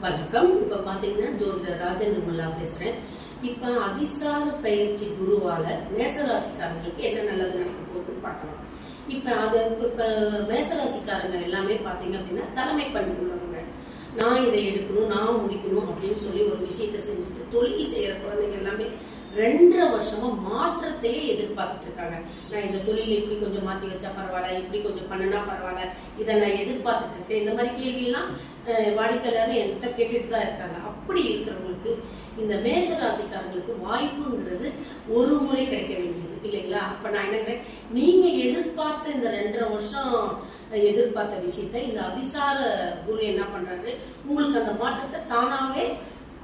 வணக்கம். இப்ப பாத்தீங்கன்னா ஜோதிடர் ராஜநிர்மலா பேசுறேன். இப்ப அதிசார பயிற்சி குருவால மேசராசிக்காரங்களுக்கு என்ன நல்லது நடக்க போகுதுன்னு பார்க்கலாம். இப்போ அது இப்போ மேசராசிக்காரங்க எல்லாமே பார்த்தீங்க அப்படின்னா தலைமை பண்பு உள்ளவங்க. நான் இதை எடுக்கணும் நான் முடிக்கணும் அப்படின்னு சொல்லி ஒரு விஷயத்தை செஞ்சுட்டு தொழில் செய்கிற குழந்தைங்க எல்லாமே ரெண்டரை வருஷமா மாற்றத்தையே எதிர்பார்த்துட்டு இருக்காங்க. நான் இந்த தொழில் இப்படி கொஞ்சம் மாற்றி வச்சா பரவாயில்ல இப்படி கொஞ்சம் பண்ணனா பரவாயில்ல இதை நான் எதிர்பார்த்துட்டு இருக்கேன். இந்த மாதிரி கேள்வியெல்லாம் வாடிக்கையாளர் என்கிட்ட கேட்டுட்டு தான் இருக்காங்க. அப்படி இருக்கிறவங்களுக்கு இந்த மேச ராசிக்காரங்களுக்கு வாய்ப்புங்கிறது ஒரு முறை கிடைக்க வேண்டியது. இல்லைங்களா? அப்ப நான் என்னங்கிறேன் நீங்க எதிர்பார்த்த இந்த ரெண்டரை வருஷம் எதிர்பார்த்த விஷயத்தை இந்த அதிசார குரு என்ன பண்றாரு? உங்களுக்கு அந்த மாற்றத்தை தானாவே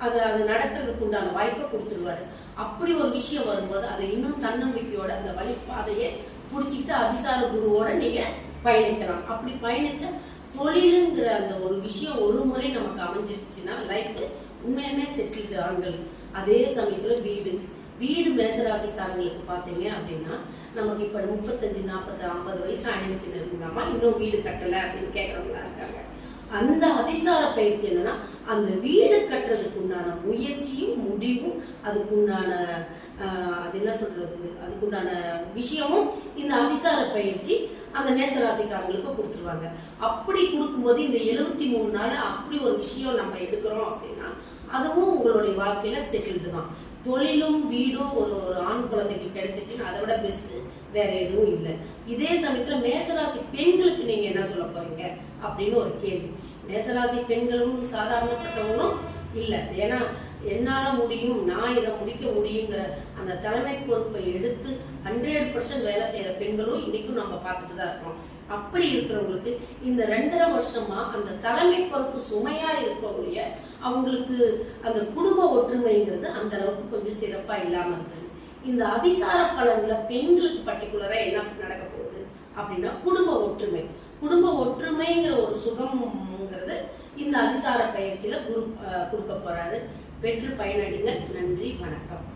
அது அது நடக்கிறதுக்கு உண்டான வாய்ப்பை கொடுத்துருவாரு. அப்படி ஒரு விஷயம் வரும்போது அதை இன்னும் தன்னம்பிக்கையோட அந்த வழிப்பாதையை பிடிச்சிக்கிட்டு அதிசார குருவோட நீங்க பயணிக்கலாம். அப்படி பயணிச்சா தொழிலுங்கிற அந்த ஒரு விஷயம் ஒரு முறை நமக்கு அமைஞ்சிருச்சுன்னா லைஃப் உண்மையுமே செட்டில்டு ஆண்கள் அதே சமயத்துல வீடு. வீடு மேசராசிக்காரங்களுக்கு பார்த்தீங்க அப்படின்னா நமக்கு இப்போ முப்பத்தஞ்சு நாற்பது ஐம்பது வயசு ஆயிடுச்சுன்னு இருந்தாமா இன்னும் வீடு கட்டலை அப்படின்னு கேட்குறவங்களா இருக்காங்க. அந்த அதிசார பயிற்சி என்னன்னா அந்த வீடு கட்டுறதுக்கு உண்டான முயற்சியும் முடிவும் அதுக்குண்டான ஆஹ், அது என்ன சொல்றது? அதுக்குண்டான விஷயமும் இந்த அதிசார பயிற்சி அந்த மேசராசிக்காரங்களுக்கு கொடுத்துருவாங்க. அப்படி கொடுக்கும்போது இந்த எழுபத்தி மூணு நாள் அப்படி ஒரு விஷயம் நம்ம எடுக்கிறோம் அப்படின்னா அதுவும் உங்களுடைய வாழ்க்கையில செட்டில்டு தான். தொழிலும் வீடும் ஒரு ஒரு ஆண் குழந்தைக்கு கிடைச்சிச்சுன்னா அதை விட பெஸ்ட் வேற எதுவும் இல்லை. இதே சமயத்துல மேசராசி பெண்களுக்கு நீங்க என்ன சொல்ல போறீங்க? அப்படின்னு ஒரு கேள்வி. மேசராசி பெண்களும் சாதாரணப்பட்டவங்களும் இல்லை. ஏன்னா என்னால் முடியும் நான் இதை முடிக்க முடியுங்கிற அந்த தலைமை பொறுப்பை எடுத்து ஹண்ட்ரட் பர்சன்ட் வேலை செய்கிற பெண்களும் இன்னைக்கும் நம்ம பார்த்துட்டு தான் இருக்கோம். அப்படி இருக்கிறவங்களுக்கு இந்த ரெண்டரை வருஷமா அந்த தலைமை பொறுப்பு சுமையாக இருக்கக்கூடிய அவங்களுக்கு அந்த குடும்ப ஒற்றுமைங்கிறது அந்த அளவுக்கு கொஞ்சம் சிறப்பாக இல்லாமல் இருக்குது இந்த அதிசார பலன்ல பெண்களுக்கு பர்டிகுலரா என்ன நடக்க போகுது அப்படின்னா குடும்ப ஒற்றுமை. குடும்ப ஒற்றுமைங்கிற ஒரு சுகம்ங்கிறது இந்த அதிசார பயிற்சியில குரு கொடுக்க போறாரு. பெற்று பயனடைங்க நன்றி வணக்கம்.